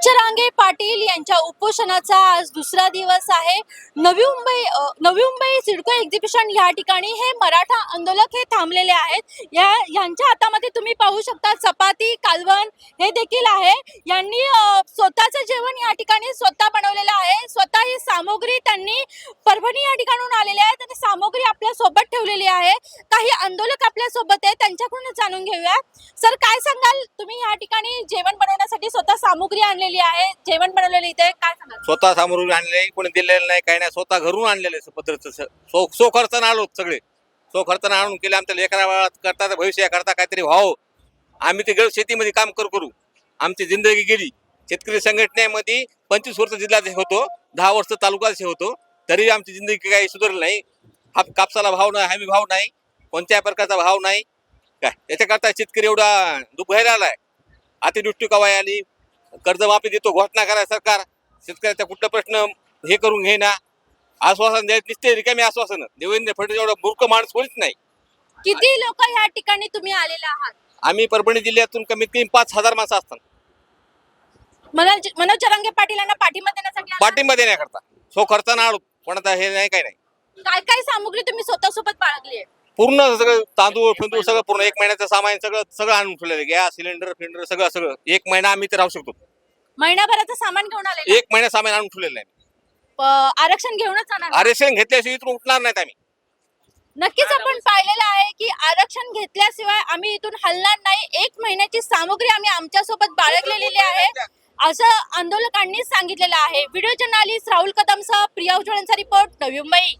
ਚਰਾਂਗੇ यांच्या उपोषणाचा आज दुसरा दिवस आहे. नवी मुंबई नवी मुंबई सिडको एक्झिबिशन या ठिकाणी हे मराठा आंदोलक हे थांबलेले आहेत. या यांच्या हातामध्ये तुम्ही पाहू शकता चपाती कालवण हे देखील आहे. यांनी स्वतःचं जेवण या ठिकाणी स्वतः बनवलेलं आहे. स्वतः ही सामग्री त्यांनी परभणी या ठिकाणून आलेले आहेत आणि सामग्री आपल्यासोबत ठेवलेली आहे. काही आंदोलक आपल्यासोबत आहे त्यांच्याकडून जाणून घेऊया. सर काय सांगाल? तुम्ही या ठिकाणी जेवण बनवण्यासाठी स्वतः सामग्री आणलेली आहे. जेवण बनवलेलं इथे काय सांगाल? स्वतः सामोरून आणले कोणी दिलेलं नाही काही नाही. स्वतः घरून आणलेलं आहे स- सो सो खर्चानं आलो सगळे. सो खर्चानं आणून केले आमच्या लेकरा करता भविष्य करता काहीतरी व्हावं. आम्ही ते गड शेतीमध्ये काम करू करू. आमची जिंदगी गेली. शेतकरी संघटनेमध्ये पंचवीस वर्ष जिल्ह्यात होतो दहा वर्ष तालुक्यात होतो. तरी आमची जिंदगी काही सुधारली नाही. हा कापसाला भाव नाही हमी भाव नाही कोणत्याही प्रकारचा भाव नाही. काय? याच्याकरता शेतकरी एवढा दुभेर आलाय. अतिवृष्टी कवाय आली कर्जमाफी देतो घोषणा करा सरकार. शेतकऱ्याचा कुठला प्रश्न हे करून घे ना आश्वासन द्यायचं निसते रिकामी आश्वासन. देवेंद्र फडणवीस एवढा मूर्ख माणूस कोणीच नाही. किती लोक या ठिकाणी तुम्ही आलेले आहात? आम्ही परभणी जिल्ह्यातून कमीत कमी पाच हजार माणसं असतात. मनोज मनोज जरांगे पाटील यांना पाठिंबा देण्यासाठी? पाठिंबा देण्याकरता. सो खर्चानं आलो कोणाचा हे नाही काही नाही. काय काय सामुग्री तुम्ही स्वतः सोबत बाळगली आहे पूर्ण सगळं तांदूळ फिंदूळ सगळं पूर्ण एक महिन्याचं सामान सगळं सगळं आणून ठेवलेलं गॅस सिलेंडर फिलेंडर सगळं सगळं. एक महिना आम्ही ते राहू शकतो. महिनाभराचं सामान घेऊन आलेले एक महिना सामान आणून ठेवलेलं आहे प- आरक्षण घेऊनच जाणार आरक्षण घेतल्याशिवाय इथून उठणार नाहीत आम्ही. नक्कीच आपण पाहिलेलं आहे की आरक्षण घेतल्याशिवाय आम्ही इथून हलणार नाही. एक महिन्याची सामुग्री आम्ही आमच्यासोबत बाळगलेली आहे. असं आंदोलकांनी सांगितलेलं आहे. व्हिडिओ जर्नालिस्ट राहुल कदमसह प्रिया उज्ज्वलांचा रिपोर्ट नवी मुंबई.